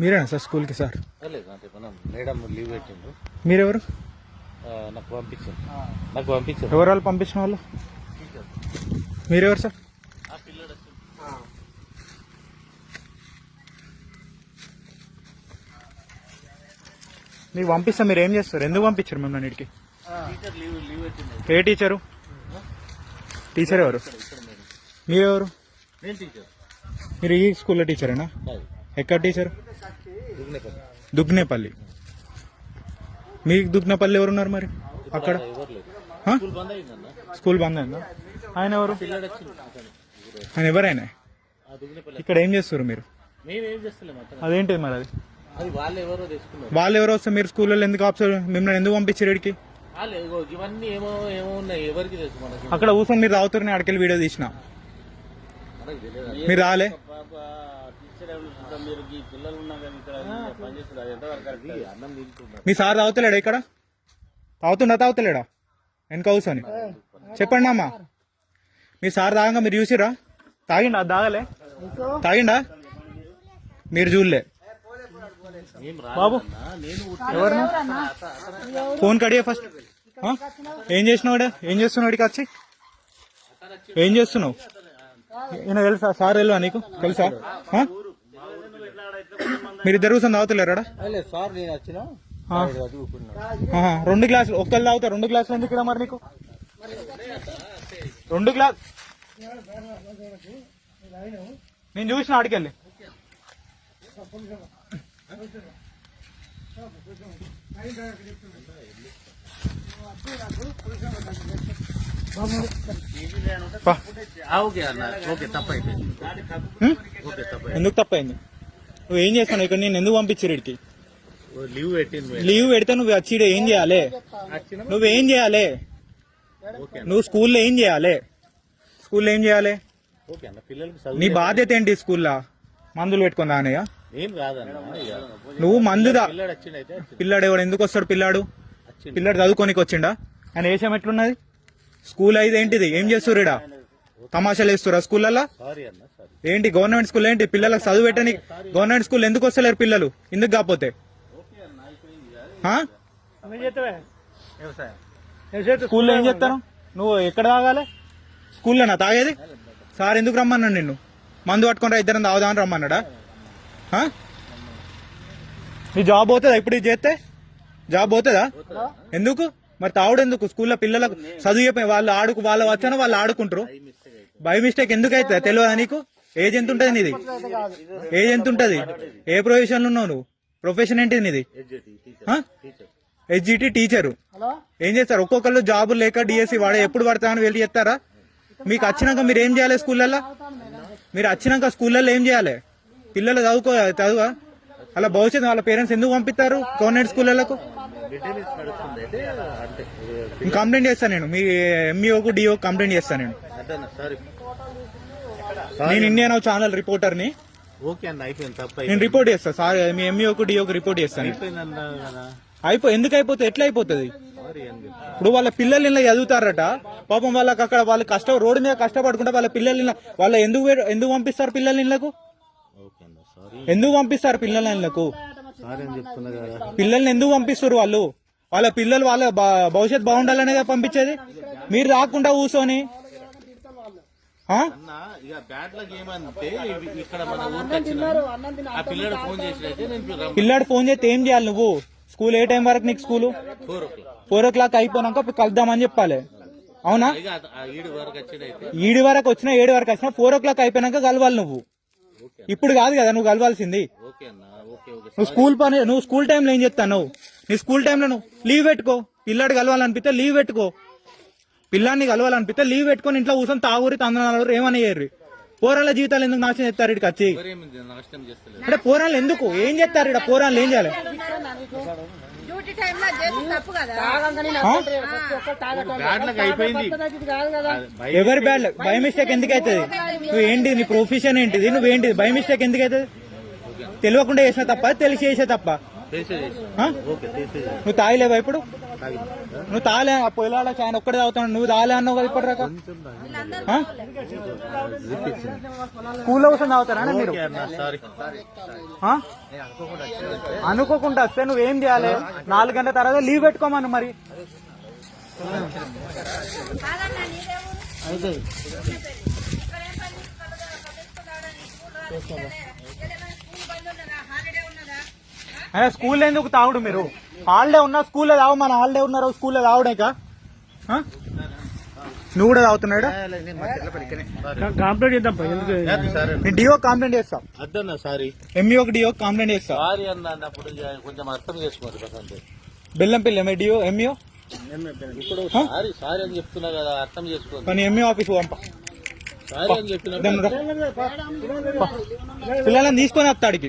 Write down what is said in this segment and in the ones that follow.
మీరేనా సార్ స్కూల్కి sir? Madam leave పెట్టిండ్రు. మీరెవరు? నాకు పంపించారు. నాకు పంపించారు. ఎవరు వాళ్ళు పంపించిన వాళ్ళు? మీరెవరు సార్? మీకు పంపిస్తా మీరు ఏం చేస్తారు? ఎందుకు పంపించారు మిమ్మల్ని పెట్టిండు ఏ టీచరు? టీచర్ ఎవరు? మీరెవరు మీరు ఈ స్కూల్లో టీచరేనా? ఎక్కడ టీచర్? దుగ్నేపల్లి. దుగ్నేపల్లి మీకు దుగ్నేపల్లి ఎవరున్నారు మరి? అక్కడ? ఎవరు? స్కూల్ బంద్ అయిందా? ఆయన ఎవరు. ఆయన ఎవరైనా? ఇక్కడ ఏం చేస్తారు మీరు? అదేంటిది మరి అది? వాళ్ళు ఎవరో వస్తే మీరు స్కూల్లో ఎందుకు ఆప్షన్ మిమ్మల్ని ఎందుకు పంపించారు ఇక్కడికి? వాళ్ళు ఇగో ఇవన్నీ ఏమో ఏమో ఉన్నాయి. ఎవరికి తెలుసు మనకి? అక్కడ కూర్చొని మీరు రావుతారని అక్కడికి వీడియో తీసిన. మీరు రాలే. మీ సార్ తాగుతలేడా ఇక్కడ? తాగుతుండా తాగుతలేడా? వెనక కూర్చొని. చెప్పండి అమ్మా. మీ సార్ తాగంగా మీరు చూసిరా తాగిండా? అది తాగలే. తాగిండా? మీరు చూడలే. బాబు. నేను ఎవరు? ఫోన్ కడియా ఫస్ట్? ఏం చేసినావాడు ఏం చేస్తున్నావు ఇక్కడికి వచ్చి? ఏం చేస్తున్నావు? ఈయన తెలుసా? సార్ వెళ్ళా నీకు? తెలుసా? మీరిద్దరు కూర్చొని తాగుతలేరాడా నేను రెండు గ్లాసులు. ఒక్కళ్ళు తాగుతారు రెండు గ్లాసులు ఎందుకు ఇక్కడ మరి నీకు? రెండు గ్లాస్ నేను చూసిన ఆడికెళ్ళి. ఎందుకు తప్పైంది? నువ్వు ఏం చేస్తాను ఇక్కడ నేను ఎందుకు పంపించారు ఇక్కడికి? లీవ్ లీవ్ పెడితే నువ్వు వచ్చి ఏం చేయాలి? నువ్వేం చేయాలి? నువ్వు స్కూల్లో ఏం చేయాలి? స్కూల్లో ఏం చేయాలి? నీ బాధ్యత ఏంటి స్కూల్లో? మందులు పెట్టుకుందా అన్నయ్య ఏం కాదన్న నువ్వు మందుదా? పిల్లడు ఎవడు? ఎందుకు వస్తాడు పిల్లాడు? పిల్లాడు చదువుకోనికి వచ్చిండా? ఆయన వేసాం ఎట్లున్నది? స్కూల్ అయితే ఏంటిది? ఏం చేస్తారు ఇడా తమాషాలు వేస్తురా స్కూళ్ళల్లో? సారీ అన్న సారీ ఏంటి గవర్నమెంట్ స్కూల్ ఏంటి? పిల్లలకు చదువు పెట్టని గవర్నమెంట్ స్కూల్ ఎందుకు వస్తలేరు పిల్లలు? ఎందుకు కాకపోతే? స్కూల్లో ఏం చేస్తాను? నువ్వు ఎక్కడ తాగాలి? స్కూల్లో నా తాగేది? సార్ ఎందుకు రమ్మన్నాడు నిన్ను? మందు పట్టుకొని రా ఇద్దరం తాగుదామని రమ్మన్నాడా? నీ జాబ్ పోతుందా ఇప్పుడు ఇది చేస్తే? జాబ్ పోతుందా? ఎందుకు? మరి తావుడు ఎందుకు? స్కూల్లో పిల్లలకు చదువు చెప్పే వాళ్ళు ఆడుకు వాళ్ళ వచ్చానో వాళ్ళు ఆడుకుంటారు బై మిస్టేక్ ఎందుకు అవుతుంది తెలియదా నీకు? ఏజ్ ఎంత ఉంటుంది నీది? ఏజ్ ఎంత ఉంటుంది ఏ ప్రొఫెషన్ ఉన్నావు నువ్వు? ప్రొఫెషన్ ఏంటిది నీది? హెచ్జిటి టీచరు ఏం చేస్తారు? ఒక్కొక్కళ్ళు జాబులు లేక డిఎస్సి వాడే ఎప్పుడు పడతామని వెళ్ళి చెప్తారా? మీకు వచ్చినాక మీరు ఏం చేయాలి స్కూళ్ళల్లో? మీరు వచ్చినాక స్కూళ్ళల్లో ఏం చేయాలి? పిల్లలు చదువుకో చదువు అలా భవిష్యత్తు వాళ్ళ పేరెంట్స్ ఎందుకు పంపిస్తారు? గవర్నమెంట్ స్కూళ్ళకు కంప్లైంట్ చేస్తాను నేను. మీ ఎంఈఓకు డిఓ కంప్లైంట్ చేస్తాను నేను. నేను ఇండియన్ ఛానల్ రిపోర్టర్ని. ఓకే అన్న అయిపోయింది తప్ప నేను రిపోర్ట్ చేస్తాను సార్ మీ ఎంఈఓకు డిఓకు రిపోర్ట్ చేస్తాను అయిపో ఎందుకు అయిపోతుంది ఎట్లా అయిపోతుంది? ఇప్పుడు వాళ్ళ పిల్లలు ఇలా చదువుతారట. పాపం వాళ్ళకి అక్కడ వాళ్ళు కష్టం రోడ్డు మీద కష్టపడుకుంటే వాళ్ళ పిల్లలు వాళ్ళ ఎందుకు ఎందుకు పంపిస్తారు పిల్లల ఇళ్ళకు? సారీ ఎందుకు పంపిస్తారు పిల్లల ఇళ్ళకు సారీ అని చెప్తున్నా కదా. పిల్లల్ని ఎందుకు పంపిస్తారు వాళ్ళు? వాళ్ళ పిల్లలు వాళ్ళ భవిష్యత్ బాగుండాలనే కదా పంపించేది? మీరు రాకుండా కూర్చొని. పిల్లడు ఫోన్ చేస్తే ఏం చేయాలి నువ్వు? స్కూల్ ఏ టైం వరకు నీకు స్కూల్? ఫోర్ ఓ క్లాక్. అయిపోయినాక కలుద్దామని చెప్పాలి. అవునా? ఈడి వరకు వచ్చినా ఏడు వరకు వచ్చినా ఫోర్ ఓ క్లాక్ అయిపోయినాక కలవాలి నువ్వు. ఇప్పుడు కాదు కదా నువ్వు కలవాల్సింది. నువ్వు స్కూల్ పని నువ్వు స్కూల్ టైంలో ఏం చెప్తావు నువ్వు? నీ స్కూల్ టైంలో నువ్వు లీవ్ పెట్టుకో. పిల్లాడు కలవాలనిపిస్తే లీవ్ పెట్టుకో. పిల్లాన్ని కలవాలనిపిస్తే లీవ్ పెట్టుకొని ఇంట్లో కూర్చొని తాగురి తందనాలు ఏమని చేయరు. పోరాళ్ళ జీవితాలు ఎందుకు నాశనం చేస్తారు ఇక్కడికి వచ్చి అంటే పోరాళ్ళు ఎందుకు? ఏం చేస్తారు ఇక్కడ పోరాళ్ళు ఏం చేయాలి? టైంలో తప్పు కదా? ఎవరి బ్యాడ్ బై మిస్టేక్ ఎందుకు అవుతుంది? నువ్వు ఏంటి? నీ ప్రొఫెషన్ ఏంటిది? నువ్వేంటిది బై మిస్టేక్ ఎందుకు అవుతుంది? తెలియకుండా చేసిన తప్ప తెలిసి చేసే తప్ప? నువ్వు తాగలేవా ఇప్పుడు? నువ్వు తాగలే ఆ పొలాల ఆయన ఒక్కడే తాగుతాను నువ్వు తాగలే అన్నావు కదా ఇప్పటిదాకా ఆ? స్కూల్లో కూర్చొని తాగుతారా మీరు? అనుకోకుండా వస్తే నువ్వేం చేయాలి? నాలుగు గంటల తర్వాత లీవ్ పెట్టుకోమను మరి. కాదన్నా నీదే ఊరు ఇక్కడ ఏం పని కలదా పట్టించుకున్నాడని స్కూల్ రాలేదనే ఎక్కడైనా స్కూల్ బంద్ ఉన్నదా హాలిడే ఉన్నదా అదే స్కూల్ ఎందుకు తాగుడు మీరు? హాలిడే ఉన్నా స్కూల్లో తాగు మన హాలిడే ఉన్నారు స్కూల్లో తాగుడేక? ఆ? నువ్వు కూడా తాగుతున్నాడు కంప్లీట్ చేద్దాం ఎందుకు? నేను డిఓ కంప్లైంట్ చేస్తా. అద్దన్న సారీ. ఎంఈఓకి డిఓ కంప్లైంట్ చేస్తా. సారీ అన్న అన్నప్పుడు కొంచెం అర్థం బెల్లంపల్లి డిఓ ఎంఈఓ? ఇప్పుడు సారీ సారీ అని చెప్తున్నా కదా అర్థం చేసుకోండి. కానీ ఎంఈఓ ఆఫీస్ పంప. పిల్లలని తీసుకొని వస్తాడికి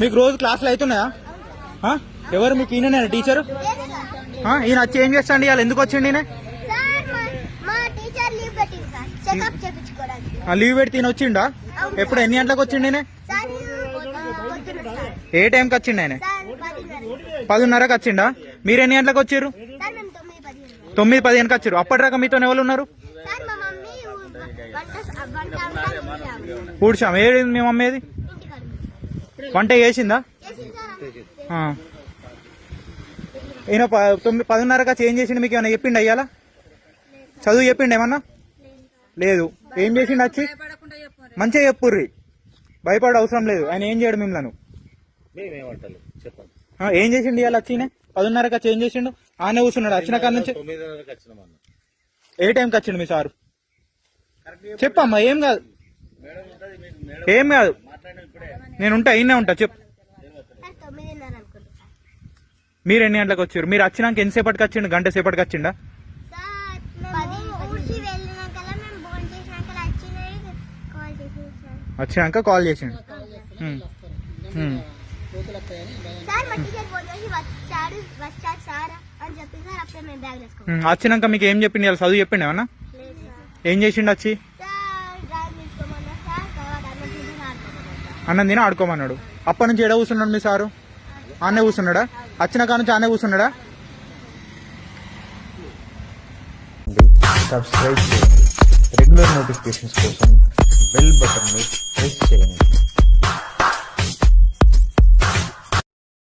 మీకు రోజు క్లాసులు అవుతున్నాయా? ఎవరు మీకు ఈయన టీచర్ ఈయన వచ్చి ఏం చేస్తాండి ఇవాళ? ఎందుకు వచ్చిండి లీవ్ పెడితే ఈయన వచ్చిండా? ఎప్పుడు ఎన్ని గంటలకు వచ్చిండి ఏ టైంకి వచ్చిండు ఆయన? పదిన్నరకు. వచ్చిండా? మీరు ఎన్ని గంటలకు వచ్చారు తొమ్మిది పదిహేనుకి వచ్చారు అప్పటిదాకా మీతో ఎవరు ఉన్నారు సార్ మా మమ్మీ వంట వంట అంతా పూడ్చాం ఏది మీ మమ్మీ ఏది వంట చేసిందా? ఈయన ప- తొమ్మిది పదిన్నరగా చేంజ్ చేసిండు మీకు ఏమైనా చెప్పిండు అయ్యాలా చదువు చెప్పిండు ఏమన్నా? లేదు. ఏం చేసిండు వచ్చి మంచిగా చెప్పుర్రి. భయపడ అవసరం లేదు. ఆయన ఏం చేయడు మిమ్మల్ని? ఏం చేసిండు ఇవాళ వచ్చి పదిన్నరగా చేంజ్ చేసిండు. ఆనే కూర్చున్నాడు. వచ్చిన కాడ నుంచి? ఏ టైంకి వచ్చిండు మీ సారు? చెప్పమ్మా ఏం కాదు. ఏం కాదు. నేను ఉంటా ఇన్నే ఉంటా చెప్పు. మీరు ఎన్ని గంటలకు వచ్చారు? మీరు వచ్చినాక ఎంతసేపటికి వచ్చిండు? గంట సేపటికి వచ్చిండా? వచ్చినాక కాల్ చేసిండు. వచ్చినాక మీకు ఏం చెప్పిండు? చదువు చెప్పిండు ఏమన్నా? లేదు సార్. ఏం చేసిండు వచ్చి సార్ డ్రైవ్ తీసుకోమన్నా సార్ తర్వాత అన్నం తిని ఆడుకోమన్నా సార్ అన్నం తిని ఆడుకోమన్నాడు. అప్పటి నుంచి ఎడ కూర్చున్నాడు మీ సారు? ఆనే కూర్చున్నాడా? వచ్చిన కాడ నుంచి ఆనే కూర్చున్నాడా? సబ్స్క్రైబ్ చేయండి. రెగ్యులర్ నోటిఫికేషన్స్ కోసం బెల్ బటన్ ప్రెస్ చేయండి.